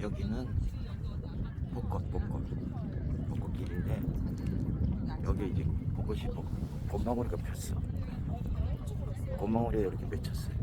여기는 벚꽃 벚꽃 벚꽃길인데 여기 이제 벚꽃이 벚- 꽃망울이가 폈어. 꽃망울이 이렇게 맺혔어요.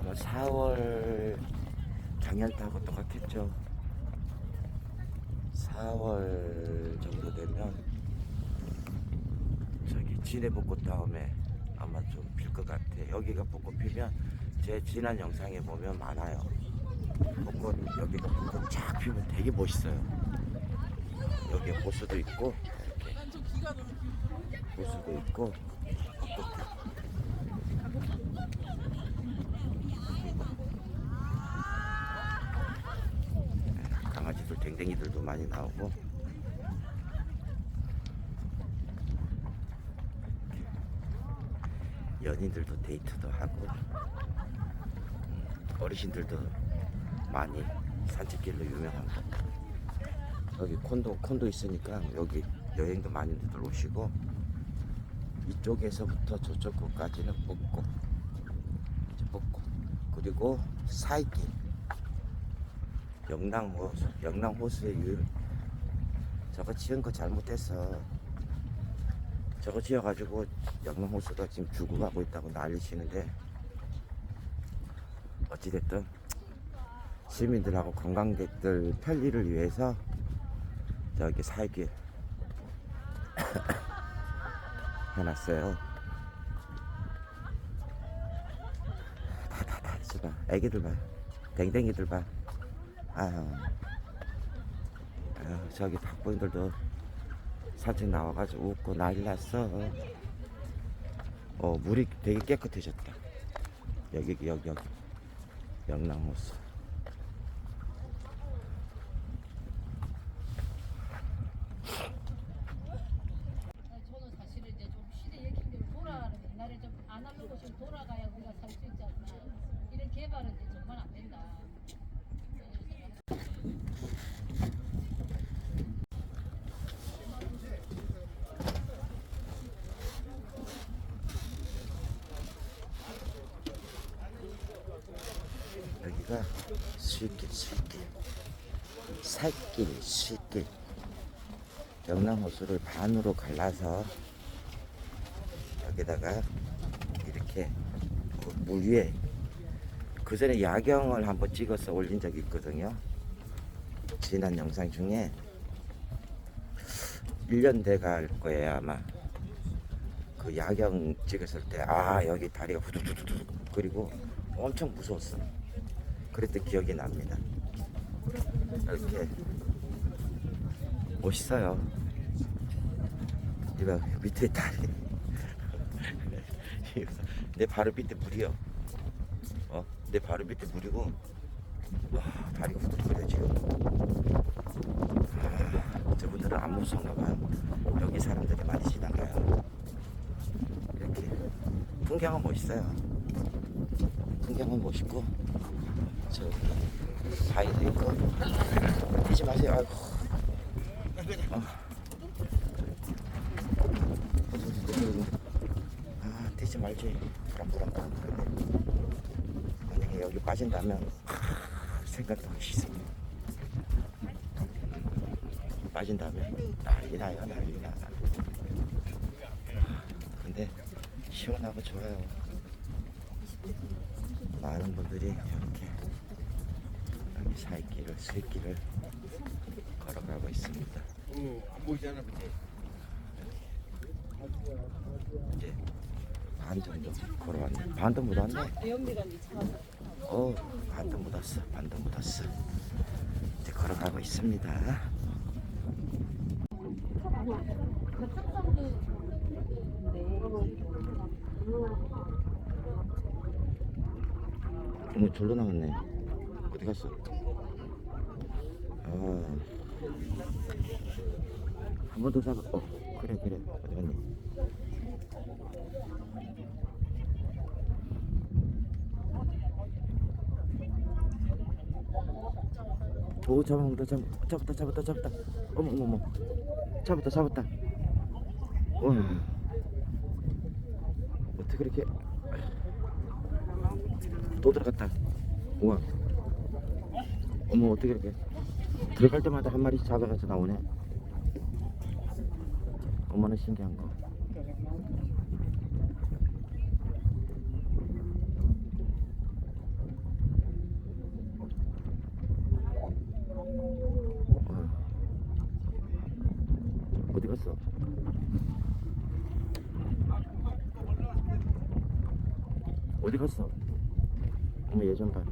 아마 4월 작년 때하고 똑같겠죠? 4월 정도 되면 저기 진해 벚꽃 다음에 아마 좀 필 것 같아. 여기가 벚꽃 피면 제 지난 영상에 보면 많아요 벚꽃 여기가 벚꽃 쫙 피면 되게 멋있어요. 여기 호수도 있고 이렇게 호수도 있고 벚꽃 강아지들 댕댕이들도 많이 나오고. 연인들도 데이트도 하고. 음, 어르신들도 많이 산책길로 유명한 거 여기 콘도 콘도 있으니까 여기 여행도 많이들 오시고 이쪽에서부터 저쪽 끝까지는 벚꽃 벚꽃 그리고 사이길. 영랑호수 영랑호수의 유 저거 지은 거 잘못했어 저거 지어가지고 영랑호수가 지금 죽어가고 있다고 난리 치는데 어찌됐든 시민들하고 관광객들 편리를 위해서 저기 살길 해놨어요. 다다다 지금 애기들 봐, 댕댕이들 봐. 아유, 아유 저기 박보인들도 산책 나와가지고 웃고 난리 났어. 어 물이 되게 깨끗해졌다. 여기 여기 여기 영랑호수. 저는 사실은 이제 좀 시대 역행대로 돌아가는 게 옛날에 좀 아날로그식으로 돌아가야 우리가 살 수 있지 않나 이런 개발은 이제 정말 안 된다. 여기가 수익길 수익길 살길 수익길. 영랑호수를 반으로 갈라서 여기다가 이렇게 그물 위에 그 전에 야경을 한번 찍어서 올린 적이 있거든요. 지난 영상 중에 1년 돼갈 거예요 아마. 그 야경 찍었을 때 아 여기 다리가 후두두두두. 그리고 엄청 무서웠어. 그랬던 기억이 납니다. 이렇게 멋있어요. 이거 밑에 다리. 내 바로 밑에 물이요. 어? 내 바로 밑에 물이고. 와, 다리가 후들거려 지금. 아, 저분들은 안 무서운가 봐요. 여기 사람들이 많이 지나가요. 이렇게 풍경은 멋있어요. 풍경은 멋있고. 저기 바위도 있고 뛰지 마세요. 아이고. 어. 아 뛰지 말지. 불안불안불안. 만약에 여기 빠진다면 생각도 있어 빠진다면 난리 나요 난리 나. 근데 시원하고 좋아요. 많은 분들이 살길을 쇠길을 걸어가고 있습니다. 이제 반 정도 걸어왔네. 반도 못 왔네. 어, 반도 못 왔어. 반도 못 왔어. 이제 걸어가고 있습니다. 어머, 절로 나갔네. 어디 갔어? 아. 한번더 잡아. 어, 그래, 그래. 어디 갔니? 오, 잡았다, 잡, 잡았다, 잡았다, 잡았다. 어머, 어머, 어머. 잡았다, 잡았다. 와. 어떻게 그렇게. 또 들어갔다. 우와. 어머 어떻게 이렇게 들어갈 때마다 한 마리 잡아가서 나오네. 어머나 신기한 거. 어. 어디 갔어? 어디 갔어? 어머 예전 봐.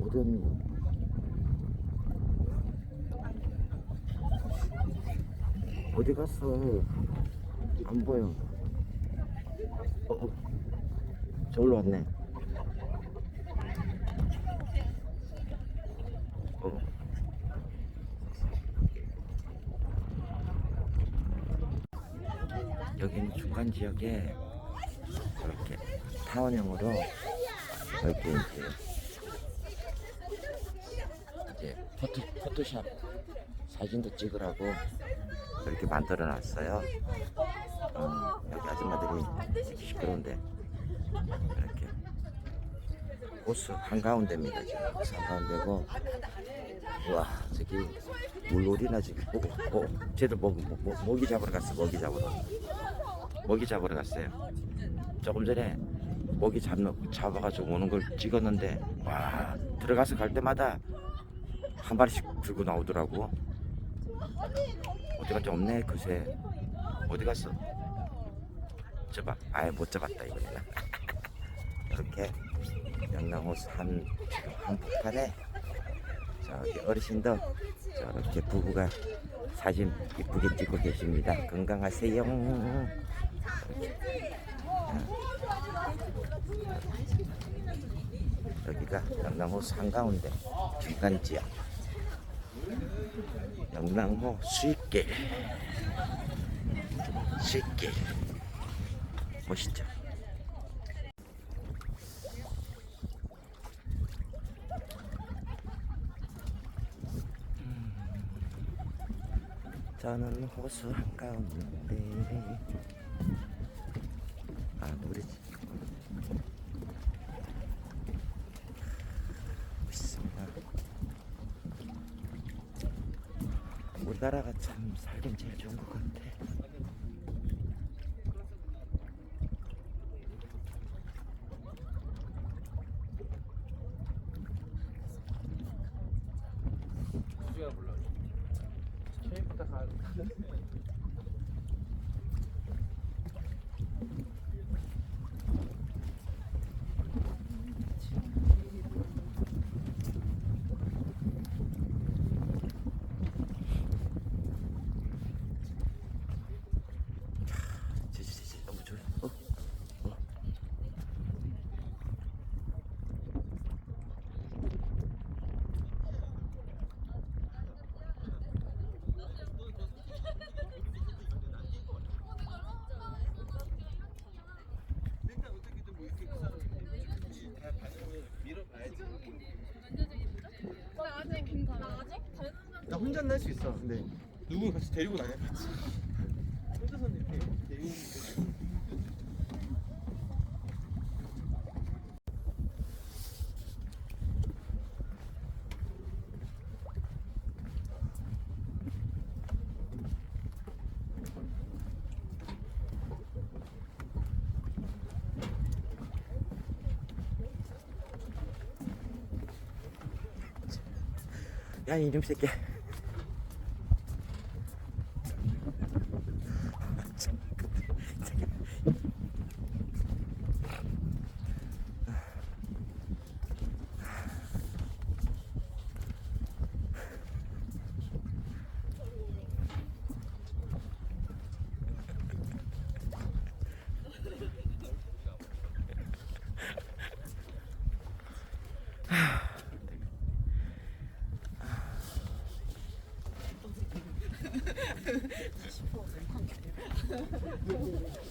어디 갔니? 어디 갔어? 안 보여. 어, 어. 저기로 왔네. 어. 여기는 중간 지역에 이렇게 타원형으로 이렇게 이제 이제 포토, 포토샵 사진도 찍으라고. 이렇게 만들어 놨어요. 어, 여기 아줌마들이 시끄러운데 이렇게 호수 한가운데입니다 지금. 한가운데고. 와 저기 물놀이나 지금 오, 오, 쟤들 모, 모, 모, 모기 잡으러 갔어 모기 잡으러. 모기 잡으러 갔어요. 조금 전에 모기 잡는 잡아가지고 오는 걸 찍었는데 와 들어가서 갈 때마다 한 마리씩 들고 나오더라고. 어디 갔지 없네 그새. 어디 갔어? 저봐 아예 못 잡았다 이번에는 이렇게 영랑호수 한 지금 한복판에 저기 어르신도 저렇게 부부가 사진 이쁘게 찍고 계십니다. 건강하세요. 이렇게. 여기가 영랑호수 한가운데 중간 지역 영랑호 수익길 수익길 멋있죠? 저는 호수 한가운데. 아 노래지 멋있습니다 우리 나라가 참 살긴 제일 좋은 것 같아 수주야 몰라. 케이크부터 가. 지지지지 너무 좋아 어? 어? 나 혼자 는 할 수 있어. 근데 누구 같이 데리고 다녀. 혼자서는 이렇게 데리고 야 이놈 새끼 20%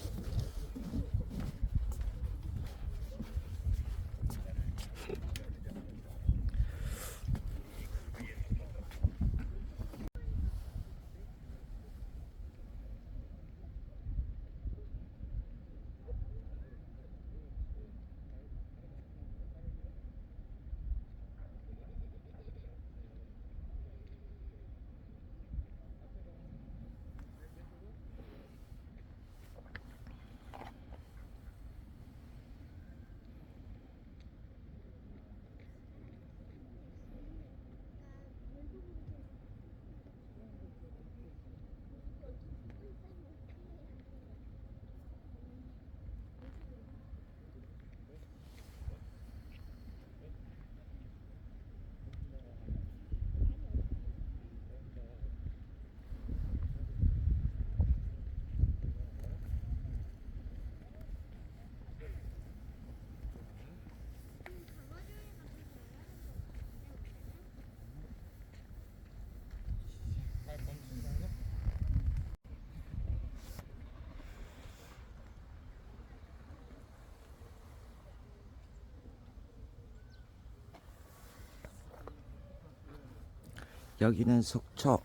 여기는 속초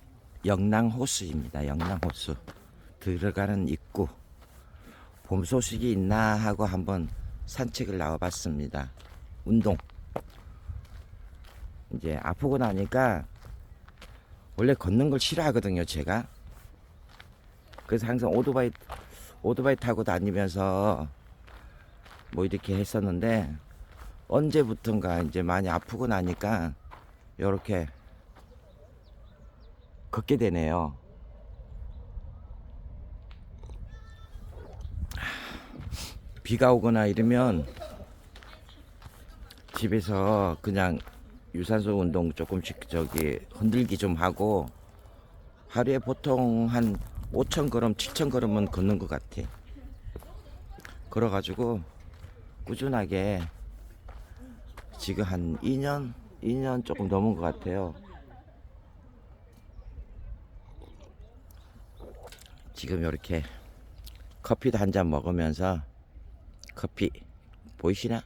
영랑호수입니다. 영랑호수 들어가는 입구. 봄 소식이 있나 하고 한번 산책을 나와봤습니다. 운동. 이제 아프고 나니까 원래 걷는 걸 싫어하거든요, 제가. 그래서 항상 오토바이 오토바이 타고 다니면서 뭐 이렇게 했었는데 언제부턴가 이제 많이 아프고 나니까 이렇게 걷게 되네요. 비가 오거나 이러면 집에서 그냥 유산소 운동 조금씩 저기 흔들기 좀 하고 하루에 보통 한 5천 걸음, 7천 걸음은 걷는 것 같아. 걸어가지고 꾸준하게 지금 한 2년, 2년 조금 넘은 것 같아요. 지금 이렇게 커피도 한 잔 먹으면서 커피 보이시나?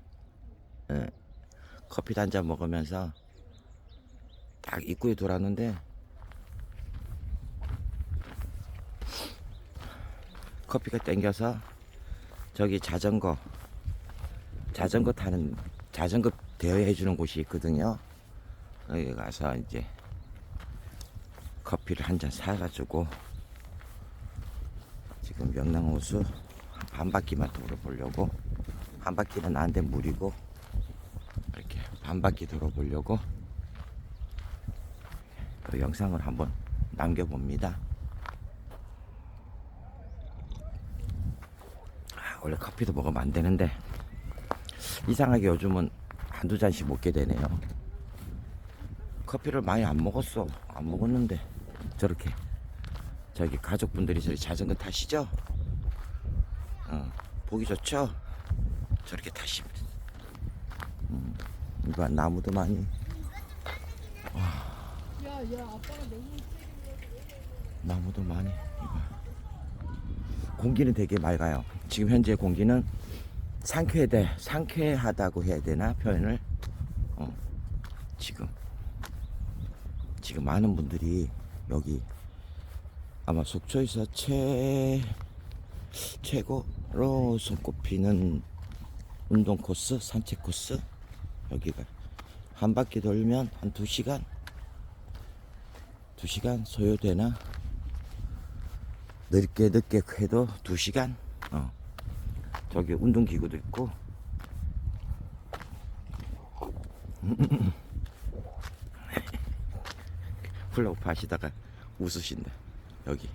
응. 커피도 한 잔 먹으면서 딱 입구에 돌았는데 커피가 땡겨서 저기 자전거 자전거 타는 자전거 대여해 주는 곳이 있거든요. 거기 가서 이제 커피를 한 잔 사가지고 지금 명랑호수 반 바퀴만 돌아보려고 한 바퀴는 나한테 무리고 이렇게 반 바퀴 돌아보려고 그 영상을 한번 남겨봅니다. 아, 원래 커피도 먹으면 안 되는데 이상하게 요즘은 한두 잔씩 먹게 되네요. 커피를 많이 안 먹었어. 안 먹었는데 저렇게 저기 가족분들이 저기 자전거 타시죠? 어, 보기 좋죠? 저렇게 타시면 음, 이거 나무도 많이 너무 나무도 많이 이거. 공기는 되게 맑아요. 지금 현재 공기는 상쾌해 상쾌하다고 해야 되나 표현을 어, 지금 지금 많은 분들이 여기 아마 속초에서 최 최고로 손꼽히는 운동 코스 산책 코스 여기가. 한 바퀴 돌면 한두 시간 두 시간 소요되나? 늦게 늦게 해도 두 시간? 어. 저기 운동기구도 있고. 훌라후프 하시다가 웃으신다 여기